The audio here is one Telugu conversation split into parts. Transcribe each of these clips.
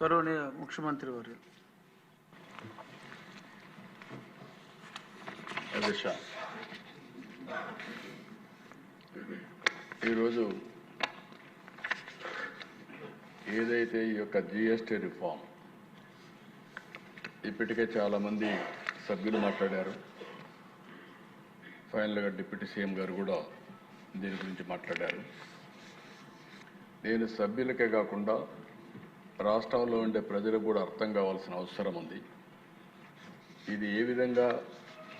గౌరవనీయ ముఖ్యమంత్రి వారు. ఈరోజు ఏదైతే ఈ యొక్క జిఎస్టీ రిఫార్మ్ ఇప్పటికే చాలామంది సభ్యులు మాట్లాడారు. ఫైనల్గా డిప్యూటీ సీఎం గారు కూడా దీని గురించి మాట్లాడారు. నేను సభ్యులకే కాకుండా రాష్ట్రంలో ఉండే ప్రజలకు కూడా అర్థం కావాల్సిన అవసరం ఉంది. ఇది ఏ విధంగా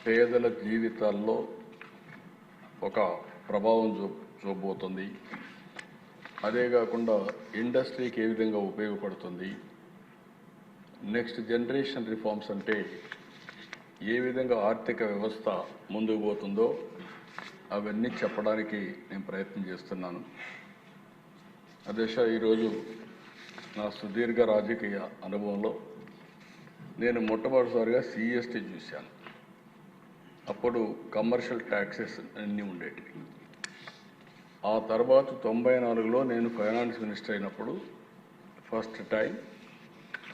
పేదల జీవితాల్లో ఒక ప్రభావం చూ చూపబోతుంది. అదే కాకుండా ఇండస్ట్రీకి ఏ విధంగా ఉపయోగపడుతుంది. నెక్స్ట్ జనరేషన్ రిఫార్మ్స్ అంటే ఏ విధంగా ఆర్థిక వ్యవస్థ ముందుకు పోతుందో అవన్నీ చెప్పడానికి నేను ప్రయత్నం చేస్తున్నాను. అదే ఈరోజు నా సుదీర్ఘ రాజకీయ అనుభవంలో నేను మొట్టమొదటిసారిగా సిఎస్టీ చూశాను. అప్పుడు కమర్షియల్ ట్యాక్సెస్ అన్నీ ఉండేటివి. ఆ తర్వాత తొంభై నాలుగులో నేను ఫైనాన్స్ మినిస్టర్ అయినప్పుడు ఫస్ట్ టైం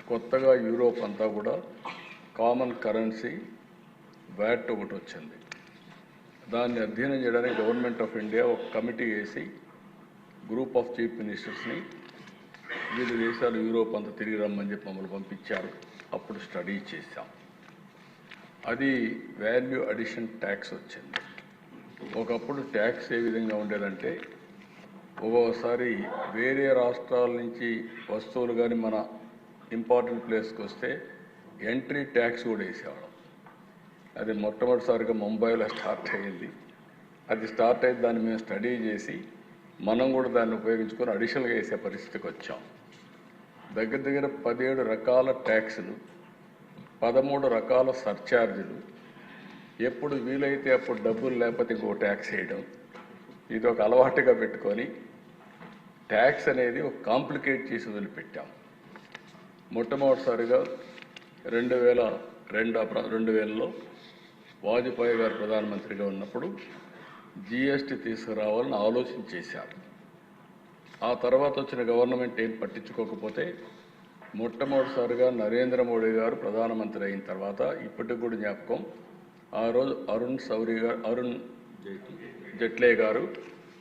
కొత్తగా యూరోప్ అంతా కూడా కామన్ కరెన్సీ వ్యాట్ ఒకటి వచ్చింది. దాన్ని అధ్యయనం చేయడానికి గవర్నమెంట్ ఆఫ్ ఇండియా ఒక కమిటీ వేసి గ్రూప్ ఆఫ్ చీఫ్ మినిస్టర్స్ని వివిధ దేశాలు యూరోప్ అంతా తిరిగి రమ్మని చెప్పి మమ్మల్ని పంపించారు. అప్పుడు స్టడీ చేశాం. అది వాల్యూ అడిషన్ ట్యాక్స్ వచ్చింది. ఒకప్పుడు ట్యాక్స్ ఏ విధంగా ఉండేదంటే ఒక్కోసారి వేరే రాష్ట్రాల నుంచి వస్తువులు కానీ మన ఇంపార్టెంట్ ప్లేస్కి వస్తే ఎంట్రీ ట్యాక్స్ కూడా వేసేవాళ్ళం. అది మొట్టమొదటిసారిగా ముంబైలో స్టార్ట్ అయ్యింది. అది స్టార్ట్ అయ్యి దాన్ని మేము స్టడీ చేసి మనం కూడా దాన్ని ఉపయోగించుకొని అడిషనల్గా వేసే పరిస్థితికి వచ్చాం. దగ్గర దగ్గర పదిహేడు రకాల ట్యాక్సులు పదమూడు రకాల సర్ఛార్జీలు ఎప్పుడు వీలైతే అప్పుడు డబ్బులు లేకపోతే ఇంకో ట్యాక్స్ వేయడం. ఇది ఒక అలవాటుగా పెట్టుకొని ట్యాక్స్ అనేది ఒక కాంప్లికేట్ చేసి వదిలిపెట్టాం. మొట్టమొదటిసారిగా రెండు వేల రెండు రెండు వేలలో వాజ్పేయి గారు ప్రధానమంత్రిగా ఉన్నప్పుడు జిఎస్టీ తీసుకురావాలని ఆలోచన చేశారు. ఆ తర్వాత వచ్చిన గవర్నమెంట్ ఏం పట్టించుకోకపోతే మొట్టమొదటిసారిగా నరేంద్ర మోడీ గారు ప్రధానమంత్రి అయిన తర్వాత ఇప్పటికి కూడా జ్ఞాపకం ఆ రోజు అరుణ్ సౌరి గారు అరుణ్ జైట్లే గారు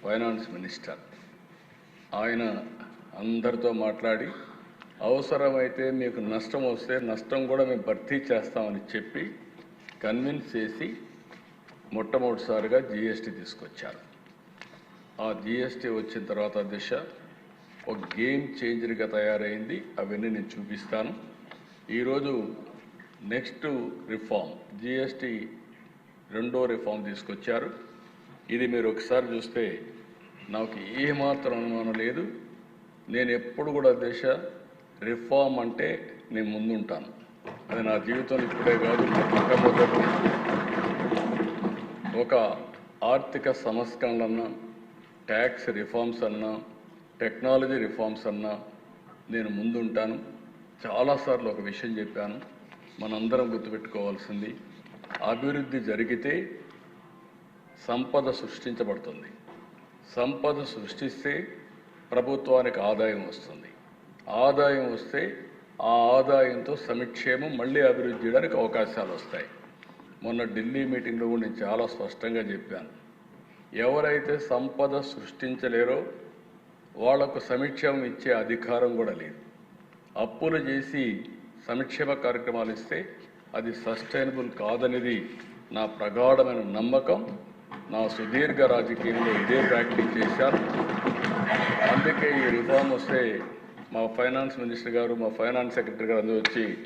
ఫైనాన్స్ మినిస్టర్. ఆయన అందరితో మాట్లాడి అవసరమైతే మీకు నష్టం వస్తే నష్టం కూడా మేము భర్తీ చేస్తామని చెప్పి కన్విన్స్ చేసి మొట్టమొదటిసారిగా జిఎస్టీ తీసుకొచ్చారు. ఆ జిఎస్టీ వచ్చిన తర్వాత దిశ ఒక గేమ్ చేంజర్గా తయారైంది. అవన్నీ నేను చూపిస్తాను. ఈరోజు నెక్స్ట్ రిఫార్మ్ జిఎస్టీ రెండో రిఫార్మ్ తీసుకొచ్చారు. ఇది మీరు ఒకసారి చూస్తే నాకు ఏమాత్రం అనుమానం లేదు. నేను ఎప్పుడు కూడా దిశ రిఫార్మ్ అంటే నేను ముందుంటాను. అది నా జీవితంలో ఇప్పుడే కాదు మొట్టమొదటి ఒక ఆర్థిక సంస్కరణలన్నా ట్యాక్స్ రిఫార్మ్స్ అన్నా టెక్నాలజీ రిఫార్మ్స్ అన్నా నేను ముందుంటాను. చాలాసార్లు ఒక విషయం చెప్పాను. మనందరం గుర్తుపెట్టుకోవాల్సింది అభివృద్ధి జరిగితే సంపద సృష్టించబడుతుంది. సంపద సృష్టిస్తే ప్రభుత్వానికి ఆదాయం వస్తుంది. ఆదాయం వస్తే ఆ ఆదాయంతో సమిక్షేమం మళ్ళీ అభివృద్ధి చేయడానికి అవకాశాలు వస్తాయి. మొన్న ఢిల్లీ మీటింగ్లో కూడా నేను చాలా స్పష్టంగా చెప్పాను. ఎవరైతే సంపద సృష్టించలేరో వాళ్ళకు సమీక్షం ఇచ్చే అధికారం కూడా లేదు. అప్పులు చేసి సంక్షేమ కార్యక్రమాలు ఇస్తే అది సస్టైనబుల్ కాదనేది నా ప్రగాఢమైన నమ్మకం. నా సుదీర్ఘ రాజకీయంలో ఇదే ప్రాక్టీస్ చేశాను. అందుకే ఈ రిఫార్మ్ వస్తే మా ఫైనాన్స్ మినిస్టర్ గారు మా ఫైనాన్స్ సెక్రటరీ గారు అందరూ వచ్చి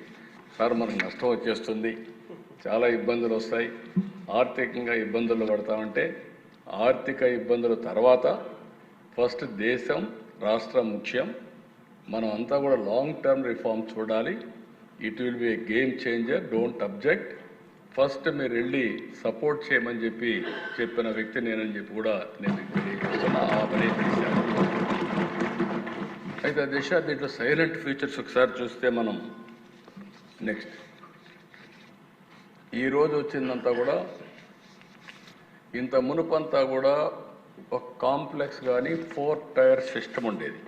సార్ మనకు నష్టం వచ్చేస్తుంది. చాలా ఇబ్బందులు వస్తాయి. ఆర్థికంగా ఇబ్బందులు పడతామంటే ఆర్థిక ఇబ్బందుల తర్వాత ఫస్ట్ దేశం రాష్ట్రం ముఖ్యం. మనం అంతా కూడా లాంగ్ టర్మ్ రిఫార్మ్ చూడాలి. It will be a game changer don't object first మీరు వెళ్ళి సపోర్ట్ చేయమని చెప్పి చెప్పిన వ్యక్తి నేనని చెప్పి కూడా నేను మీకు తెలియజేస్తున్నా. ఆ పని చేశాను. అయితే ఆ దిశ దీంట్లో సైలెంట్ ఫీచర్స్ ఒకసారి చూస్తే మనం నెక్స్ట్ ఈరోజు వచ్చిందంతా కూడా ఇంత మునుపంతా కూడా ఒక కాంప్లెక్స్ కానీ ఫోర్ టైర్ సిస్టమ్ ఉండేది.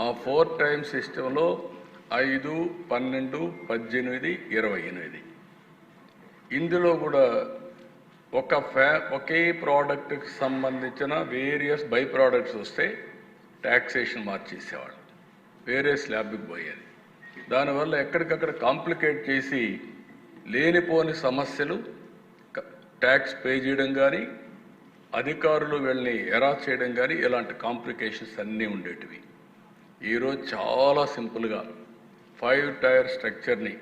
ఆ ఫోర్ టైర్ సిస్టంలో ఐదు పన్నెండు పద్దెనిమిది ఇరవై ఎనిమిది. ఇందులో కూడా ఒక ఫ్యా ఒకే ప్రోడక్ట్కి సంబంధించిన వేరియస్ బై ప్రోడక్ట్స్ వస్తే ట్యాక్సేషన్ మార్చేసేవాళ్ళు. వేరే స్లాబ్కి పోయేది. దానివల్ల ఎక్కడికక్కడ కాంప్లికేట్ చేసి లేనిపోని సమస్యలు ట్యాక్స్ పే చేయడం కానీ అధికారులు వీళ్ళని ఎరా చేయడం కానీ ఇలాంటి కాంప్లికేషన్స్ అన్నీ ఉండేటివి. ఈరోజు చాలా సింపుల్గా ఫైవ్ టైర్ స్ట్రక్చర్ని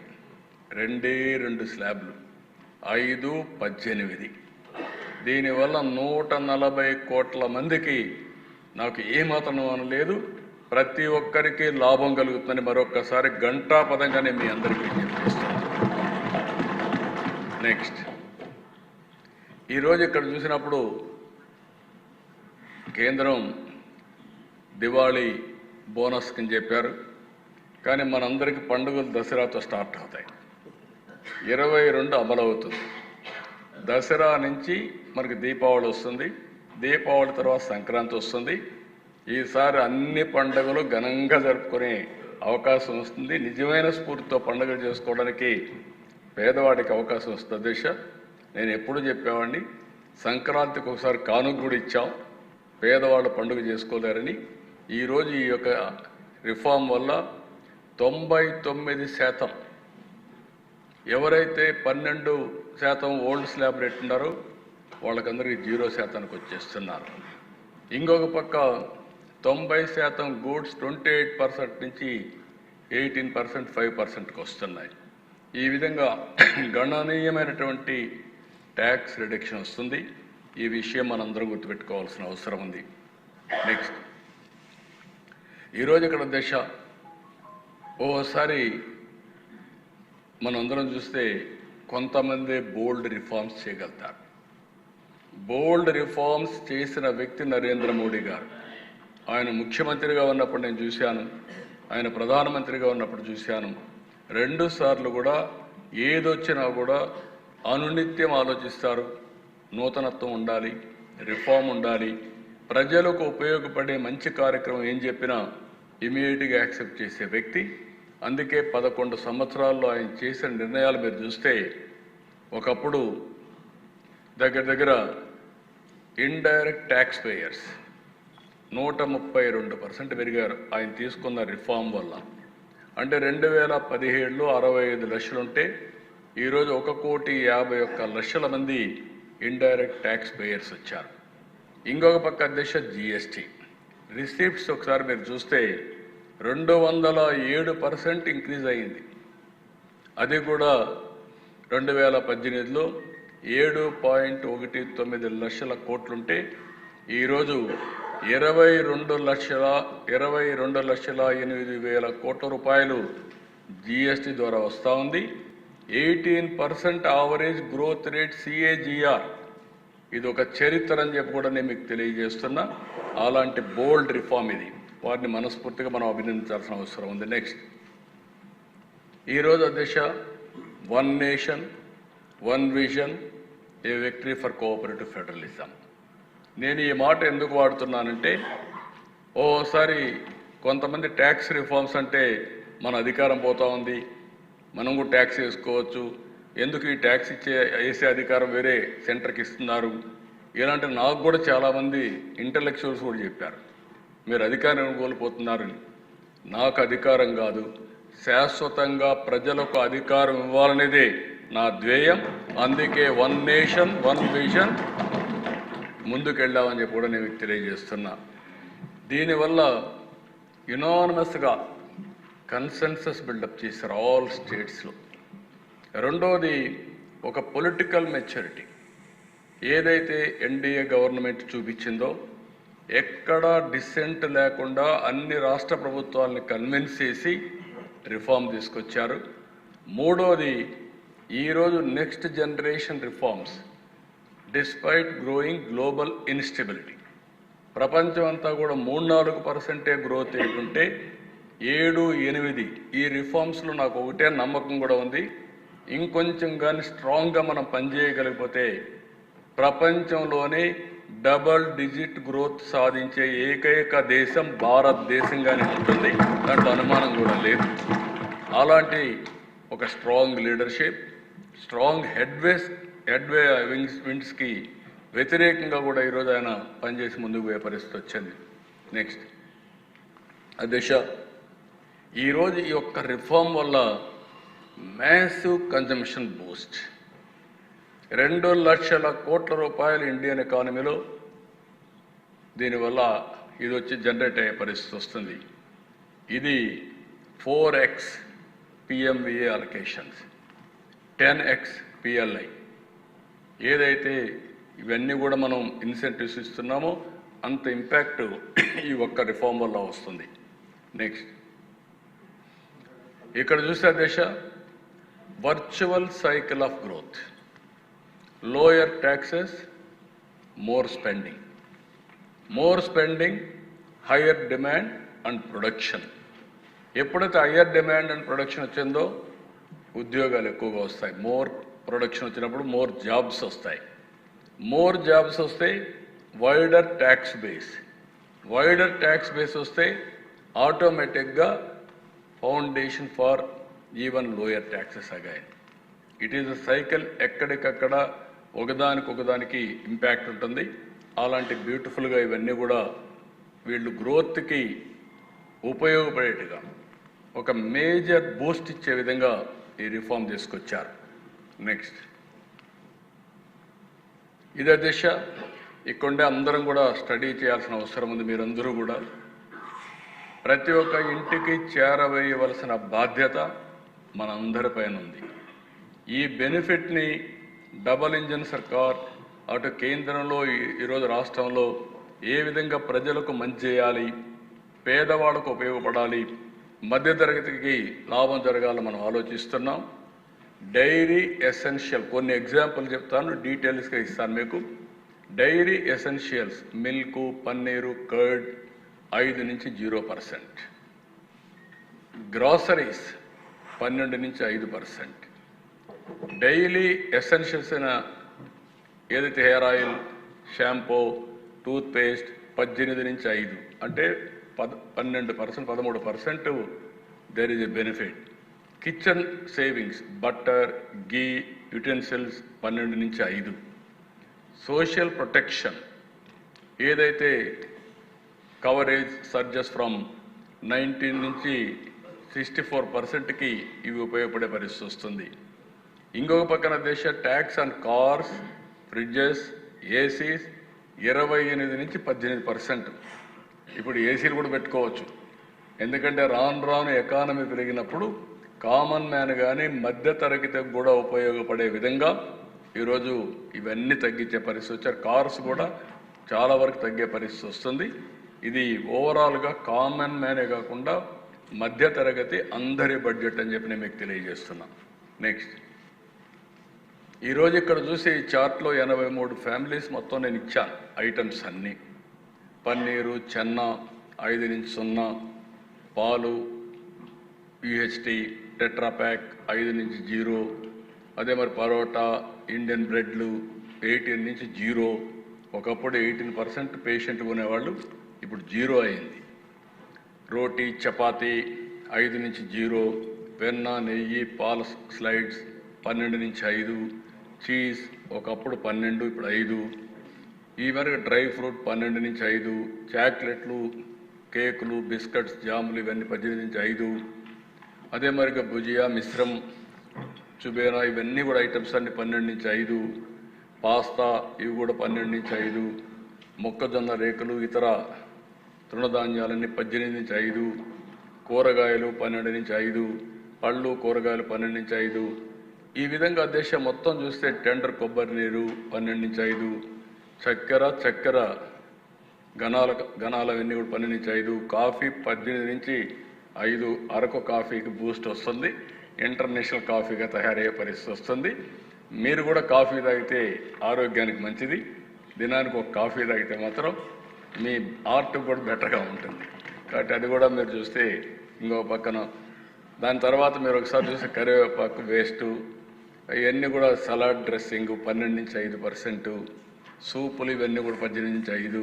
రెండే రెండు స్లాబ్లు ఐదు పద్దెనిమిది. దీనివల్ల నూట నలభై కోట్ల మందికి నాకు ఏమాత్రం అనలేదు ప్రతి ఒక్కరికి లాభం కలుగుతుందని మరొక్కసారి గంటా పదంగానే మీ అందరికీ నెక్స్ట్. ఈరోజు ఇక్కడ చూసినప్పుడు కేంద్రం దివాళీ బోనస్ అని చెప్పారు. కానీ మనందరికీ పండుగలు దసరాతో స్టార్ట్ అవుతాయి. ఇరవై రెండు అమలవుతుంది. దసరా నుంచి మనకి దీపావళి వస్తుంది. దీపావళి తర్వాత సంక్రాంతి వస్తుంది. ఈసారి అన్ని పండుగలు ఘనంగా జరుపుకునే అవకాశం వస్తుంది. నిజమైన స్ఫూర్తితో పండుగలు చేసుకోవడానికి పేదవాడికి అవకాశం వస్తుంది దిశ నేను ఎప్పుడు చెప్పామండి సంక్రాంతికి ఒకసారి కానుక కూడా ఇచ్చాం పేదవాళ్ళు పండుగ చేసుకోలేరని. ఈరోజు ఈ యొక్క రిఫార్మ్ వల్ల తొంభై తొమ్మిది శాతం ఎవరైతే పన్నెండు శాతం ఓల్డ్ స్లాబ్ రేట్ ఉన్నారో వాళ్ళకందరికీ జీరో శాతానికి వచ్చేస్తున్నారు. ఇంకొక పక్క తొంభై శాతం గూడ్స్ ట్వంటీ ఎయిట్ పర్సెంట్ నుంచి ఎయిటీన్ పర్సెంట్ ఫైవ్ పర్సెంట్కి వస్తున్నాయి. ఈ విధంగా గణనీయమైనటువంటి ట్యాక్స్ రిడక్షన్ వస్తుంది. ఈ విషయం మనందరం గుర్తుపెట్టుకోవాల్సిన అవసరం ఉంది. నెక్స్ట్ ఈరోజు ఇక్కడ దశ. ఓసారి మనందరం చూస్తే కొంతమంది బోల్డ్ రిఫార్మ్స్ చేయగలుగుతారు. బోల్డ్ రిఫార్మ్స్ చేసిన వ్యక్తి నరేంద్ర మోడీ గారు. ఆయన ముఖ్యమంత్రిగా ఉన్నప్పుడు నేను చూశాను. ఆయన ప్రధానమంత్రిగా ఉన్నప్పుడు చూశాను. రెండు సార్లు కూడా ఏదొచ్చినా కూడా అనునిత్యం ఆలోచిస్తారు. నూతనత్వం ఉండాలి రిఫార్మ్ ఉండాలి. ప్రజలకు ఉపయోగపడే మంచి కార్యక్రమం ఏం చెప్పినా ఇమీడియట్గా యాక్సెప్ట్ చేసే వ్యక్తి. అందుకే పదకొండు సంవత్సరాల్లో ఆయన చేసిన నిర్ణయాలు మీరు చూస్తే ఒకప్పుడు దగ్గర దగ్గర ఇండైరెక్ట్ ట్యాక్స్ పేయర్స్ నూట ముప్పై రెండు పర్సెంట్ పెరిగారు ఆయన తీసుకున్న రిఫార్మ్ వల్ల. అంటే రెండు వేల పదిహేడులో అరవై ఐదు లక్షలుంటే ఈరోజు ఒక కోటి యాభై ఒక్క లక్షల మంది ఇండైరెక్ట్ ట్యాక్స్ పేయర్స్ వచ్చారు. ఇంకొక పక్క దిశ జిఎస్టీ. రిసీప్ట్స్ ఒకసారి మీరు చూస్తే రెండు వందల ఏడు పర్సెంట్ ఇంక్రీజ్ అయ్యింది. అది కూడా రెండు వేల పద్దెనిమిదిలో ఏడు పాయింట్ ఒకటి తొమ్మిది లక్షల కోట్లుంటే ఈరోజు ఇరవై రెండు లక్షల ఇరవై రెండు లక్షల ఎనిమిది వేల కోట్ల రూపాయలు జిఎస్టీ ద్వారా వస్తూ ఉంది. Eighteen percent average growth rate CAGR. ఇది ఒక చరిత్ర అని చెప్పి కూడా నేను మీకు తెలియజేస్తున్నా. అలాంటి బోల్డ్ రిఫార్మ్ ఇది. వారిని మనస్ఫూర్తిగా మనం అభినందించాల్సిన అవసరం ఉంది. నెక్స్ట్. ఈరోజు అధ్యక్ష one nation one vision a victory for cooperative federalism. నేను ఈ మాట ఎందుకు వాడుతున్నానంటే ఓసారి కొంతమంది ట్యాక్స్ రిఫార్మ్స్ అంటే మన అధికారం పోతా ఉంది. మనం కూడా ట్యాక్స్ వేసుకోవచ్చు. ఎందుకు ఈ ట్యాక్స్ ఇచ్చే వేసే అధికారం వేరే సెంటర్కి ఇస్తున్నారు? ఇలాంటి నాకు కూడా చాలామంది ఇంటలెక్చువల్స్ కూడా చెప్పారు. మీరు అధికారం కోల్పోతున్నారని. నాకు అధికారం కాదు. శాశ్వతంగా ప్రజలకు అధికారం ఇవ్వాలనేదే నా ధ్యేయం. అందుకే వన్ నేషన్ వన్ విజన్ ముందుకెళ్ళామని చెప్పి కూడా నేను తెలియజేస్తున్నా. దీనివల్ల యునానమస్గా కన్సెన్సస్ బిల్డప్ చేశారు ఆల్ స్టేట్స్లో రెండవది ఒక పొలిటికల్ మెచ్యూరిటీ ఏదైతే ఎన్డీఏ గవర్నమెంట్ చూపించిందో ఎక్కడా డిసెంట్ లేకుండా అన్ని రాష్ట్ర ప్రభుత్వాలని కన్విన్స్ చేసి రిఫార్మ్ తీసుకొచ్చారు. మూడోది ఈరోజు next generation reforms despite growing global instability ప్రపంచం అంతా కూడా మూడు నాలుగు పర్సెంటే గ్రోత్ ఉంటే ఏడు ఎనిమిది ఈ రిఫార్మ్స్లో నాకు ఒకటే నమ్మకం కూడా ఉంది. ఇంకొంచెం కానీ స్ట్రాంగ్గా మనం పనిచేయగలిగిపోతే ప్రపంచంలోనే డబల్ డిజిట్ గ్రోత్ సాధించే ఏకైక దేశం భారతదేశంగానే ఉంటుంది. దాంట్లో అనుమానం కూడా లేదు. అలాంటి ఒక strong leadership strong headways headway wings విండ్స్కి వ్యతిరేకంగా కూడా ఈరోజు ఆయన పనిచేసి ముందుకు పోయే పరిస్థితి వచ్చింది. నెక్స్ట్ అధ్యక్ష ఈరోజు ఈ యొక్క రిఫార్మ్ వల్ల మ్యాసివ్ కన్జంప్షన్ బూస్ట్ రెండు లక్షల కోట్ల రూపాయలు ఇండియన్ ఎకానమీలో దీనివల్ల ఇది వచ్చి జనరేట్ అయ్యే పరిస్థితి వస్తుంది. ఇది four x PMVA allocations ten x PLI ఏదైతే ఇవన్నీ కూడా మనం ఇన్సెంటివ్స్ ఇస్తున్నామో అంత ఇంపాక్ట్ ఈ ఒక్క రిఫార్మ్ వల్ల వస్తుంది. నెక్స్ట్ ఇక్కడ చూస్తే దేశ virtual cycle of growth lower taxes more spending more spending higher demand and production ఎప్పుడైతే హయ్యర్ డిమాండ్ అండ్ ప్రొడక్షన్ వచ్చిందో ఉద్యోగాలు ఎక్కువగా వస్తాయి. మోర్ ప్రొడక్షన్ వచ్చినప్పుడు మోర్ జాబ్స్ వస్తాయి. మోర్ జాబ్స్ వస్తే wider tax base wider tax base వస్తే ఆటోమేటిక్గా foundation for even lower taxes again it is a cycle ఎక్కడికక్కడ ఒకదానికి ఒకదానికి ఇంపాక్ట్ ఉంటుంది. అలాంటి బ్యూటిఫుల్గా ఇవన్నీ కూడా వీళ్ళు గ్రోత్కి ఉపయోగపడేట్టుగా ఒక మేజర్ బూస్ట్ ఇచ్చే విధంగా ఈ రిఫార్మ్ తీసుకొచ్చారు. నెక్స్ట్ ఇదే దిశ. ఇక్కడే అందరం కూడా స్టడీ చేయాల్సిన అవసరం ఉంది మీరందరూ కూడా. ప్రతి ఒక్క ఇంటికి చేరవేయవలసిన బాధ్యత మనందరిపైన ఉంది. ఈ బెనిఫిట్ని డబల్ ఇంజన్ సర్కార్ అటు కేంద్రంలో ఈ- ఈరోజు రాష్ట్రంలో ఏ విధంగా ప్రజలకు మంచి చేయాలి పేదవాళ్ళకు ఉపయోగపడాలి మధ్యతరగతికి లాభం జరగాలని మనం ఆలోచిస్తున్నాం. డైరీ ఎసెన్షియల్ కొన్ని ఎగ్జాంపుల్ చెప్తాను డీటెయిల్స్గా ఇస్తాను మీకు. Dairy essentials milk paneer curd ఐదు నుంచి జీరో పర్సెంట్. గ్రాసరీస్ పన్నెండు నుంచి ఐదు పర్సెంట్. డైలీ ఎసెన్షియల్స్ అయిన ఏదైతే hair oil shampoo toothpaste పద్దెనిమిది నుంచి ఐదు. అంటే పద పన్నెండు పర్సెంట్ పదమూడు percent there is a benefit kitchen savings butter ghee utensils పన్నెండు నుంచి ఐదు. Social protection. ఏదైతే కవరేజ్ సర్జెస్ ఫ్రమ్ నైన్టీన్ నుంచి సిక్స్టీ ఫోర్ పర్సెంట్కి ఇవి ఉపయోగపడే పరిస్థితి వస్తుంది. ఇంకొక పక్కన దేశ tax and cars fridges ACs ఇరవై ఎనిమిది నుంచి పద్దెనిమిది పర్సెంట్ ఇప్పుడు ఏసీలు కూడా పెట్టుకోవచ్చు. ఎందుకంటే రాను రాను ఎకానమీ పెరిగినప్పుడు కామన్ మ్యాన్ కానీ మధ్యతరగతికి కూడా ఉపయోగపడే విధంగా ఈరోజు ఇవన్నీ తగ్గించే పరిస్థితి వచ్చారు. కార్స్ కూడా చాలా వరకు తగ్గే పరిస్థితి వస్తుంది. ఇది ఓవరాల్గా కామన్ మ్యానే కాకుండా మధ్య తరగతి అందరి బడ్జెట్ అని చెప్పి నేను మీకు తెలియజేస్తున్నా. నెక్స్ట్ ఈరోజు ఇక్కడ చూసి ఈ చార్ట్లో ఎనభై మూడు ఫ్యామిలీస్ మొత్తం నేను ఇచ్చాను ఐటమ్స్ అన్నీ. పన్నీరు చెన్న ఐదు నుంచి సున్నా పాలు యుహెచ్టి టెట్రాప్యాక్ ఐదు నుంచి జీరో అదే మరి పరోటా ఇండియన్ బ్రెడ్లు ఎయిటీన్ నుంచి జీరో. ఒకప్పుడు ఎయిటీన్ పర్సెంట్ పేషెంట్ కొనేవాళ్ళు ఇప్పుడు జీరో అయింది. రోటీ చపాతీ ఐదు నుంచి జీరో వెన్న నెయ్యి పాల స్లైడ్స్ పన్నెండు నుంచి ఐదు చీజ్ ఒకప్పుడు పన్నెండు ఇప్పుడు ఐదు. ఈ మేరకు డ్రై ఫ్రూట్ పన్నెండు నుంచి ఐదు చాక్లెట్లు కేకులు బిస్కెట్స్ జాములు ఇవన్నీ పద్దెనిమిది నుంచి ఐదు. అదే మరిగా భుజియా మిశ్రం చుబేరా ఇవన్నీ కూడా ఐటమ్స్ అన్ని పన్నెండు నుంచి ఐదు. పాస్తా ఇవి కూడా పన్నెండు నుంచి ఐదు. మొక్కజొన్న రేకులు ఇతర తృణధాన్యాలన్నీ పద్దెనిమిది నుంచి ఐదు కూరగాయలు పన్నెండు నుంచి ఐదు పళ్ళు కూరగాయలు పన్నెండు నుంచి ఐదు. ఈ విధంగా దేశం మొత్తం చూస్తే టెండర్ కొబ్బరి నీరు పన్నెండు నుంచి ఐదు చక్కెర చక్కెర గణాల గణాలు అవన్నీ కూడా పన్నెండు నుంచి ఐదు కాఫీ పద్దెనిమిది నుంచి ఐదు అరకు కాఫీకి బూస్ట్ వస్తుంది. ఇంటర్నేషనల్ కాఫీగా తయారయ్యే పరిస్థితి వస్తుంది. మీరు కూడా కాఫీ తాగితే ఆరోగ్యానికి మంచిది. దినానికి ఒక కాఫీ తాగితే మాత్రం మీ ఆర్ట్ కూడా బెటర్గా ఉంటుంది. కాబట్టి అది కూడా మీరు చూస్తే ఇంకో పక్కన. దాని తర్వాత మీరు ఒకసారి చూస్తే కరివేపాకు వేస్టు ఇవన్నీ కూడా సలాడ్ డ్రెస్సింగ్ పన్నెండు నుంచి ఐదు పర్సెంటు సూపులు ఇవన్నీ కూడా పద్దెనిమిది నుంచి ఐదు.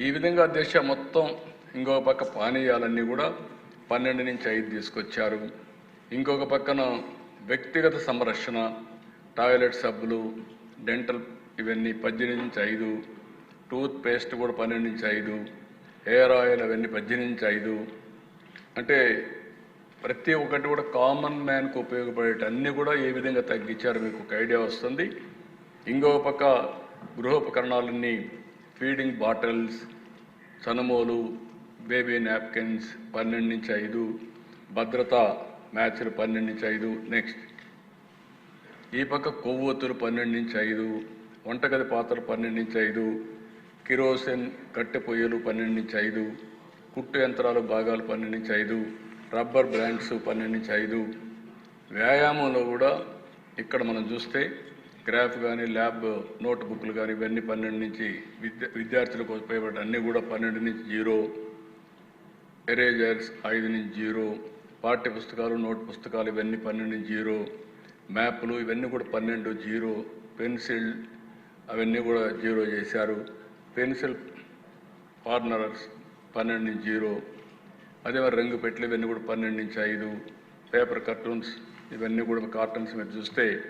ఈ విధంగా దేశం మొత్తం ఇంకో పక్క పానీయాలన్నీ కూడా పన్నెండు నుంచి ఐదు తీసుకొచ్చారు. ఇంకొక పక్కన వ్యక్తిగత సంరక్షణ టాయిలెట్ సబ్బులు డెంటల్ ఇవన్నీ పద్దెనిమిది నుంచి ఐదు. టూత్ పేస్ట్ కూడా పన్నెండు నుంచి ఐదు హెయిర్ ఆయిల్ అవన్నీ పద్దెనిమిది నుంచి ఐదు. అంటే ప్రతి ఒక్కటి కూడా కామన్ మ్యాన్కు ఉపయోగపడేట అన్నీ కూడా ఏ విధంగా తగ్గించారు మీకు ఒక ఐడియా వస్తుంది. ఇంకొక పక్క గృహోపకరణాలన్నీ ఫీడింగ్ బాటిల్స్ చనుమోలు బేబీ నాప్కిన్స్ పన్నెండు నుంచి ఐదు భద్రత మ్యాచ్లు పన్నెండు నుంచి ఐదు నెక్స్ట్. ఈ పక్క కొవ్వొత్తులు పన్నెండు నుంచి ఐదు వంటగది పాత్రలు పన్నెండు నుంచి ఐదు కిరోసిన్ కట్టె పొయ్యలు పన్నెండు నుంచి ఐదు కుట్టు యంత్రాలు భాగాలు పన్నెండు నుంచి ఐదు రబ్బర్ బ్రాండ్స్ పన్నెండు నుంచి ఐదు. వ్యాయామంలో కూడా ఇక్కడ మనం చూస్తే గ్రాఫ్ కానీ ల్యాబ్ నోట్ బుక్లు కానీ ఇవన్నీ పన్నెండు నుంచి విద్య విద్యార్థులకు ఉపయోగపడే అన్నీ కూడా పన్నెండు నుంచి జీరో. ఎరేజర్స్ ఐదు నుంచి జీరో. పాఠ్య పుస్తకాలు నోట్ పుస్తకాలు ఇవన్నీ పన్నెండు నుంచి జీరో. మ్యాప్లు ఇవన్నీ కూడా పన్నెండు జీరో. పెన్సిల్ అవన్నీ కూడా జీరో చేశారు. పెన్సిల్ కార్నర్స్ పన్నెండు నుంచి జీరో. అదే మరి రంగు పెట్లు ఇవన్నీ కూడా పన్నెండు నుంచి ఐదు. పేపర్ కార్టూన్స్ ఇవన్నీ కూడా కార్టూన్స్ మీరు చూస్తే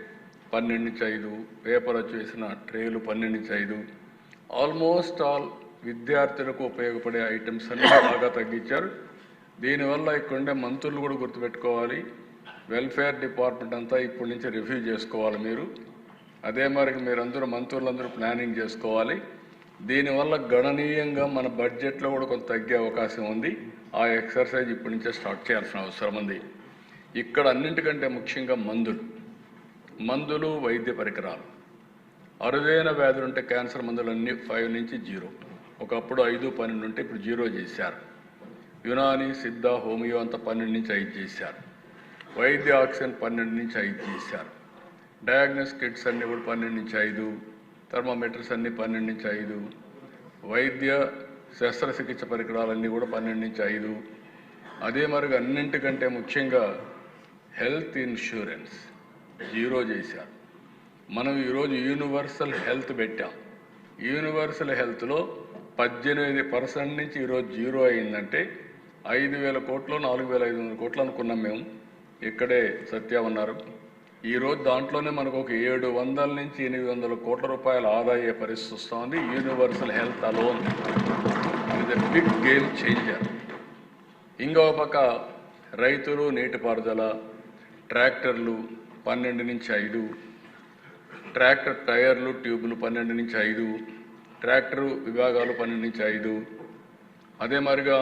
పన్నెండు నుంచి ఐదు. పేపర్ వచ్చేసిన ట్రేలు పన్నెండు నుంచి ఐదు. ఆల్మోస్ట్ ఆల్ విద్యార్థులకు ఉపయోగపడే ఐటమ్స్ అన్ని బాగా తగ్గించారు. దీనివల్ల ఇక్కడ ఉండే మంత్రులు కూడా గుర్తుపెట్టుకోవాలి. వెల్ఫేర్ డిపార్ట్మెంట్ అంతా ఇప్పటి నుంచి రివ్యూ చేసుకోవాలి మీరు. అదే మరి మీరందరూ మంత్రులందరూ ప్లానింగ్ చేసుకోవాలి. దీనివల్ల గణనీయంగా మన బడ్జెట్లో కూడా కొంత తగ్గే అవకాశం ఉంది. ఆ ఎక్సర్సైజ్ ఇప్పటి నుంచే స్టార్ట్ చేయాల్సిన అవసరం ఉంది. ఇక్కడ అన్నింటికంటే ముఖ్యంగా మందులు. మందులు వైద్య పరికరాలు. అరుదైన వ్యాధులు ఉంటే క్యాన్సర్ మందులు అన్ని ఫైవ్ నుంచి జీరో. ఒకప్పుడు ఐదు పన్నెండు ఉంటే ఇప్పుడు జీరో చేశారు. యునాని సిద్ధ హోమియో అంతా పన్నెండు నుంచి ఐదు చేశారు. వైద్య ఆక్సిజన్ పన్నెండు నుంచి ఐదు చేశారు. డయాగ్నోస్ కిట్స్ అన్ని కూడా పన్నెండు నుంచి ఐదు. థర్మోమీటర్స్ అన్ని పన్నెండు నుంచి ఐదు. వైద్య శస్త్రచికిత్స పరికరాలన్నీ కూడా పన్నెండు నుంచి ఐదు. అదే మరుగు అన్నింటికంటే ముఖ్యంగా హెల్త్ ఇన్సూరెన్స్ జీరో చేశారు. మనం ఈరోజు యూనివర్సల్ హెల్త్ పెట్టాం. యూనివర్సల్ హెల్త్లో పద్దెనిమిది పర్సెంట్ నుంచి ఈరోజు జీరో అయిందంటే ఐదు వేల కోట్లు నాలుగు వేల ఐదు వందల కోట్లు అనుకున్నాం మేము. ఇక్కడే సత్య ఉన్నారు. ఈరోజు దాంట్లోనే మనకు ఒక ఏడు వందల నుంచి ఎనిమిది వందల కోట్ల రూపాయల ఆదాయ పరిస్థితి వస్తుంది. యూనివర్సల్ హెల్త్ అలోన్ ఇది బిగ్ గేమ్ చేంజర్ ఇంకో పక్క రైతులు నీటిపారుదల ట్రాక్టర్లు పన్నెండు నుంచి ఐదు ట్రాక్టర్ టైర్లు ట్యూబులు పన్నెండు నుంచి ఐదు ట్రాక్టర్ విభాగాలు పన్నెండు నుంచి ఐదు. అదే మాదిరిగా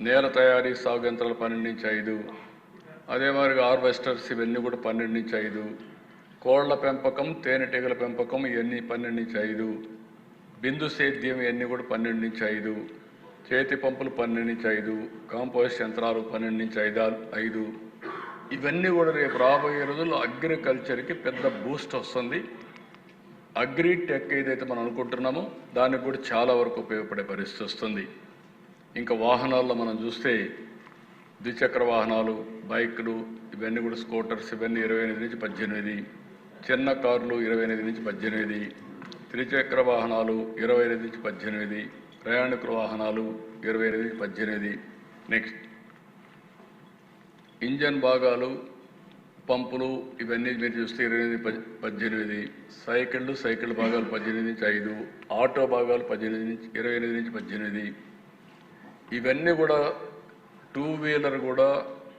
నేల తయారీ సాగు యంత్రాలు పన్నెండు నుంచి ఐదు. అదే మాదిరిగా హార్వెస్టర్స్ ఇవన్నీ కూడా పన్నెండు నుంచి ఐదు. కోళ్ళ పెంపకం తేనెటీగల పెంపకం ఇవన్నీ పన్నెండు నుంచి ఐదు. బిందు సేద్యం ఇవన్నీ కూడా పన్నెండు నుంచి ఐదు. చేతి పంపులు పన్నెండు నుంచి ఐదు. కాంపోస్ట్ యంత్రాలు పన్నెండు నుంచి ఐదు ఐదు. ఇవన్నీ కూడా రేపు రాబోయే రోజుల్లో అగ్రికల్చర్కి పెద్ద బూస్ట్ వస్తుంది. అగ్రి టెక్ ఏదైతే మనం అనుకుంటున్నామో దానికి కూడా చాలా వరకు ఉపయోగపడే పరిస్థితి వస్తుంది. ఇంకా వాహనాల్లో మనం చూస్తే ద్విచక్ర వాహనాలు బైక్లు ఇవన్నీ కూడా స్కూటర్స్ ఇవన్నీ ఇరవై ఎనిమిది నుంచి పద్దెనిమిది. చిన్న కార్లు ఇరవై ఎనిమిది నుంచి పద్దెనిమిది. త్రిచక్ర వాహనాలు ఇరవై ఎనిమిది నుంచి పద్దెనిమిది. ప్రయాణికుల వాహనాలు ఇరవై ఎనిమిది నుంచి పద్దెనిమిది. నెక్స్ట్ ఇంజన్ భాగాలు పంపులు ఇవన్నీ మీరు చూస్తే ఇరవై ఎనిమిది పద్దెనిమిది. సైకిళ్ళు సైకిల్ భాగాలు పద్దెనిమిది నుంచి ఐదు. ఆటో భాగాలు పద్దెనిమిది నుంచి ఇరవై ఎనిమిది నుంచి పద్దెనిమిది. ఇవన్నీ కూడా టూ వీలర్ కూడా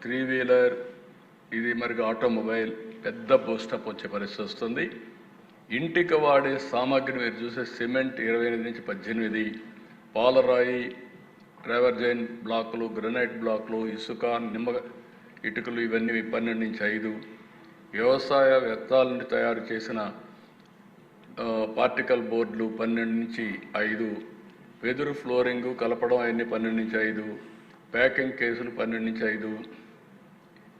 త్రీ వీలర్ ఇది మరి ఆటోమొబైల్ పెద్ద బూస్టప్ వచ్చే పరిస్థితి వస్తుంది. ఇంటికి వాడే సామాగ్రి మీరు చూసే సిమెంట్ ఇరవై ఎనిమిది నుంచి పద్దెనిమిది పాలరాయి ట్రావర్జైన్ బ్లాకులు గ్రనైట్ బ్లాకులు ఇసుక నిమ్మ ఇటుకలు ఇవన్నీ పన్నెండు నుంచి ఐదు. వ్యవసాయ వ్యర్థాల నుండి తయారు చేసిన పార్టికల్ బోర్డులు పన్నెండు నుంచి ఐదు. వెదురు ఫ్లోరింగ్ కలపడం అవన్నీ పన్నెండు నుంచి ఐదు. ప్యాకింగ్ కేసులు పన్నెండు నుంచి ఐదు.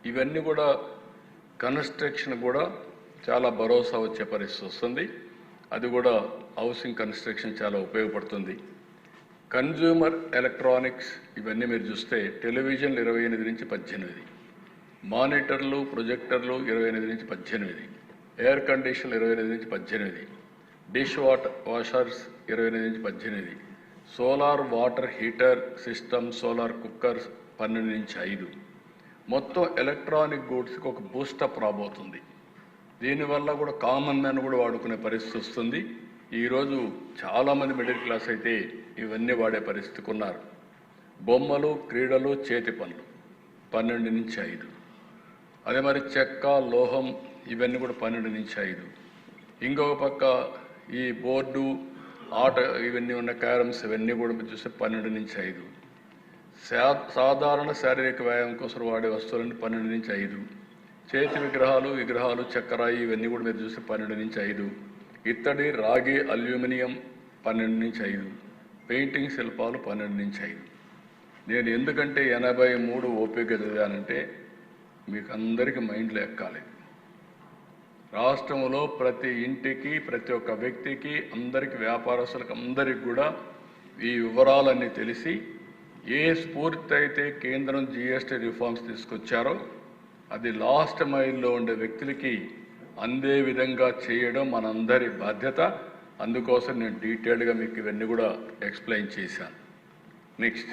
ఇవన్నీ కూడా కన్స్ట్రక్షన్ కూడా చాలా భరోసా వచ్చే పరిస్థితి వస్తుంది. అది కూడా హౌసింగ్ కన్స్ట్రక్షన్ చాలా ఉపయోగపడుతుంది. కన్జ్యూమర్ ఎలక్ట్రానిక్స్ ఇవన్నీ మీరు చూస్తే టెలివిజన్లు ఇరవై ఎనిమిది నుంచి పద్దెనిమిది. మానిటర్లు ప్రొజెక్టర్లు ఇరవై ఎనిమిది నుంచి పద్దెనిమిది. ఎయిర్ కండిషన్లు ఇరవై ఎనిమిది నుంచి పద్దెనిమిది. డిష్ వాటర్ వాషర్స్ ఇరవై ఎనిమిది నుంచి పద్దెనిమిది. Solar water heater system solar cookers పన్నెండు నుంచి ఐదు. మొత్తం ఎలక్ట్రానిక్ గూడ్స్కి ఒక బూస్టప్ రాబోతుంది. దీనివల్ల కూడా కామన్ మ్యాన్ కూడా వాడుకునే పరిస్థితి వస్తుంది. ఈరోజు చాలామంది మిడిల్ క్లాస్ అయితే ఇవన్నీ వాడే పరిస్థితికి ఉన్నారు. బొమ్మలు క్రీడలు చేతి పనులు పన్నెండు నుంచి ఐదు. అదే మరి చెక్క లోహం ఇవన్నీ కూడా పన్నెండు నుంచి ఐదు. ఇంకొక పక్క ఈ బోర్డు ఆట ఇవన్నీ ఉన్న క్యారమ్స్ ఇవన్నీ కూడా మీరు చూస్తే పన్నెండు నుంచి ఐదు. సాధారణ శారీరక వ్యాయామం కోసం వాడే వస్తువులన్నీ పన్నెండు నుంచి ఐదు. చేతి విగ్రహాలు విగ్రహాలు చక్కరాయి ఇవన్నీ కూడా మీరు చూస్తే పన్నెండు నుంచి ఐదు. ఇత్తడి రాగి అల్యూమినియం పన్నెండు నుంచి ఐదు. పెయింటింగ్ శిల్పాలు పన్నెండు నుంచి ఐదు. నేను ఎందుకంటే ఎనభై మూడు ఓపిక చదివానంటే మీకు అందరికీ మైండ్లో ఎక్కాలి. రాష్ట్రంలో ప్రతి ఇంటికి ప్రతి ఒక్క వ్యక్తికి అందరికి వ్యాపారస్తులకు అందరికి కూడా ఈ వివరాలన్నీ తెలిసి ఏ స్ఫూర్తి అయితే కేంద్రం జిఎస్టీ రిఫార్మ్స్ తీసుకొచ్చారో అది లాస్ట్ మైల్లో ఉండే వ్యక్తులకి అందే విధంగా చేయడం మనందరి బాధ్యత. అందుకోసం నేను డీటెయిల్డ్గా మీకు ఇవన్నీ కూడా ఎక్స్ప్లెయిన్ చేశాను. నెక్స్ట్.